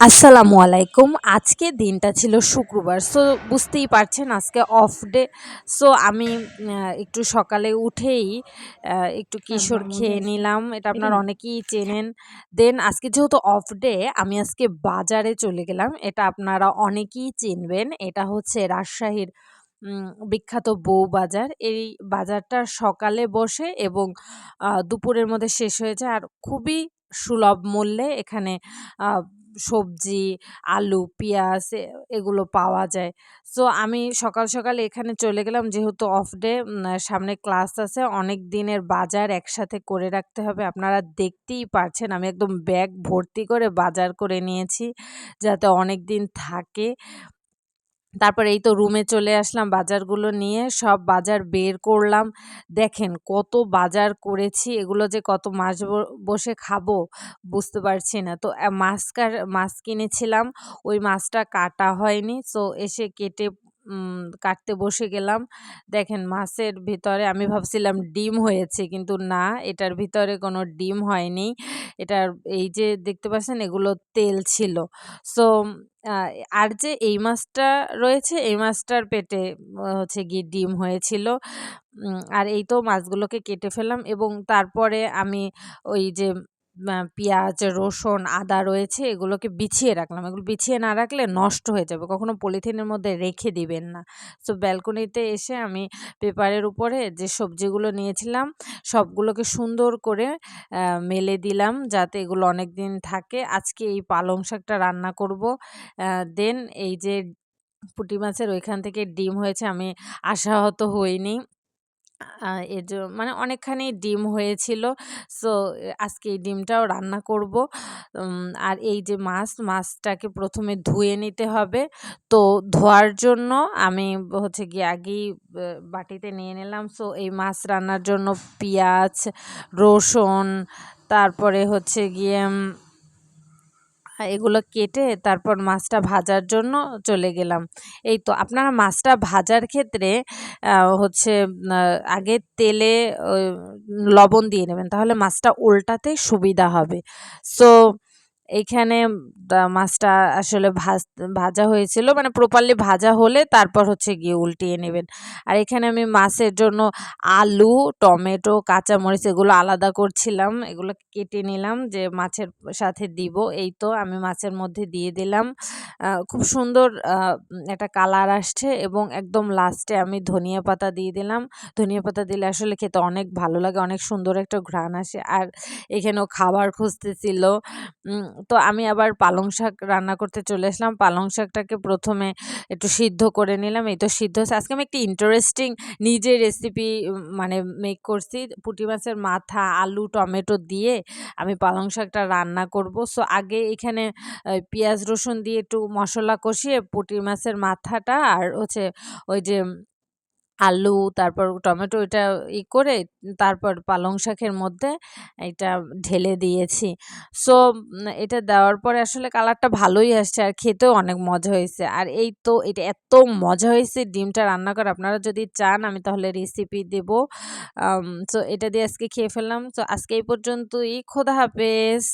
আসসালামু আলাইকুম। আজকে দিনটা ছিল শুক্রবার সো বুঝতেই পারছেন আজকে অফ ডে সো আমি একটু সকালে উঠেই একটু কিশোর খেয়ে নিলাম। এটা আপনার অনেকেই চেনেন। দেন আজকে যেহেতু অফ ডে আমি আজকে বাজারে চলে গেলাম। এটা আপনারা অনেকেই চিনবেন। এটা হচ্ছে রাজশাহীর বিখ্যাত বউ বাজার। এই বাজারটা সকালে বসে এবং দুপুরের মধ্যে শেষ হয়ে যায়। আর খুবই সুলভ মূল্যে এখানে সবজি, আলু, পেঁয়াজ এগুলো পাওয়া যায়। সো, আমি সকাল সকাল এখানে চলে গেলাম যেহেতু অফ ডে সামনে ক্লাস আছে, অনেক দিনের বাজার একসাথে করে রাখতে হবে। আপনারা দেখতেই পারছেন, আমি একদম ব্যাগ ভর্তি করে বাজার করে নিয়েছি, যাতে অনেক দিন থাকে। তারপর এই তো রুমে চলে আসলাম, বাজারগুলো নিয়ে সব বাজার বের করলাম। দেখেন কত বাজার করেছি, এগুলো যে কত ব- বসে খাব বুঝতে পারছি না। তো মাস্কার মাছ মাছ কিনেছিলাম, ওই মাছটা কাটা হয়নি। তো এসে কেটে কাটতে বসে গেলাম। দেখেন মাছের ভিতরে আমি ভাবছিলাম ডিম হয়েছে কিন্তু না, এটার ভিতরে কোনো ডিম হয়নি। এটার এই যে দেখতে পাচ্ছেন এগুলো তেল ছিল। সো আর যে এই মাছটা রয়েছে, এই মাছটার পেটে হচ্ছে গিয়ে ডিম হয়েছিল। আর এই তো মাছগুলোকে কেটে ফেলাম এবং তারপরে আমি ওই যে পেঁয়াজ, রসুন, আদা রয়েছে, এগুলোকে বিছিয়ে রাখলাম। এগুলো বিছিয়ে না রাখলে নষ্ট হয়ে যাবে, কখনো পলিথিনের মধ্যে রেখে দিবেন না। সো ব্যালকনিতে এসে আমি পেপারের উপরে যে সবজিগুলো নিয়েছিলাম, সবগুলোকে সুন্দর করে মেলে দিলাম যাতে এগুলো অনেক দিন থাকে। আজকে এই পালং শাকটা রান্না করব। দেন এই যে পুঁটি মাছের ওইখান থেকে ডিম হয়েছে, আমি আশাহত হইনি। এর মানে অনেকখানি ডিম হয়েছিল। সো, আজকে এই ডিমটাও রান্না করব। আর এই যে মাছ, মাছটাকে প্রথমে ধুয়ে নিতে হবে। তো ধোয়ার জন্য আমি হচ্ছে গিয়ে আগেই বাটিতে নিয়ে নিলাম। সো, এই মাছ রান্নার জন্য পেঁয়াজ, রসুন, তারপরে হচ্ছে গিয়ে এগুলো কেটে তারপর মাছটা ভাজার জন্য চলে গেলাম। এই তো আপনারা মাছটা ভাজার ক্ষেত্রে হচ্ছে আগে তেলে লবণ দিয়ে নেবেন, তাহলে মাছটা উল্টাতে সুবিধা হবে। সো এইখানে দা- মাছটা আসলে ভাজ, ভাজা হয়েছিল মানে প্রপারলি ভাজা হলে তারপর হচ্ছে গিয়ে উল্টিয়ে নেবেন। আর এখানে আমি মাছের জন্য আলু, টমেটো, কাঁচামরিচ এগুলো আলাদা করছিলাম, এগুলো কেটে নিলাম যে মাছের সাথে দিব। এই তো আমি মাছের মধ্যে দিয়ে দিলাম। খুব সুন্দর একটা কালার আসছে এবং একদম লাস্টে আমি ধনিয়া পাতা দিয়ে দিলাম। ধনিয়া পাতা দিলে আসলে খেতে অনেক ভালো লাগে, অনেক সুন্দর একটা ঘ্রাণ আসে। আর এখানেও খাবার খুঁজতেছিল। তো আমি আবার পালং শাক রান্না করতে চলে আসলাম। পালং শাকটাকে প্রথমে একটু সিদ্ধ করে নিলাম। এই তো সিদ্ধ আজকে আমি একটি ইন্টারেস্টিং নিজে রেসিপি মানে মেক করছি। পুঁটি মাছের মাথা, আলু, টমেটো দিয়ে আমি পালং শাকটা রান্না করব। সো আগে এখানে পেঁয়াজ রসুন দিয়ে একটু মশলা কষিয়ে পুঁটি মাছের মাথাটা আর হচ্ছে ওই যে আলু, তারপর টমেটো এটা ই করে তারপর পালং শাকের মধ্যে এটা ঢেলে দিয়েছি। সো এটা দেওয়ার পরে আসলে কালারটা ভালোই আসছে আর খেতেও অনেক মজা হয়েছে। আর এই তো এটা এত মজা হয়েছে ডিমটা রান্না করে আপনারা যদি চান আমি তাহলে রেসিপি দেবো। সো এটা দিয়ে আজকে খেয়ে ফেললাম। তো আজকে এই পর্যন্তই। খোদা হাফেজ।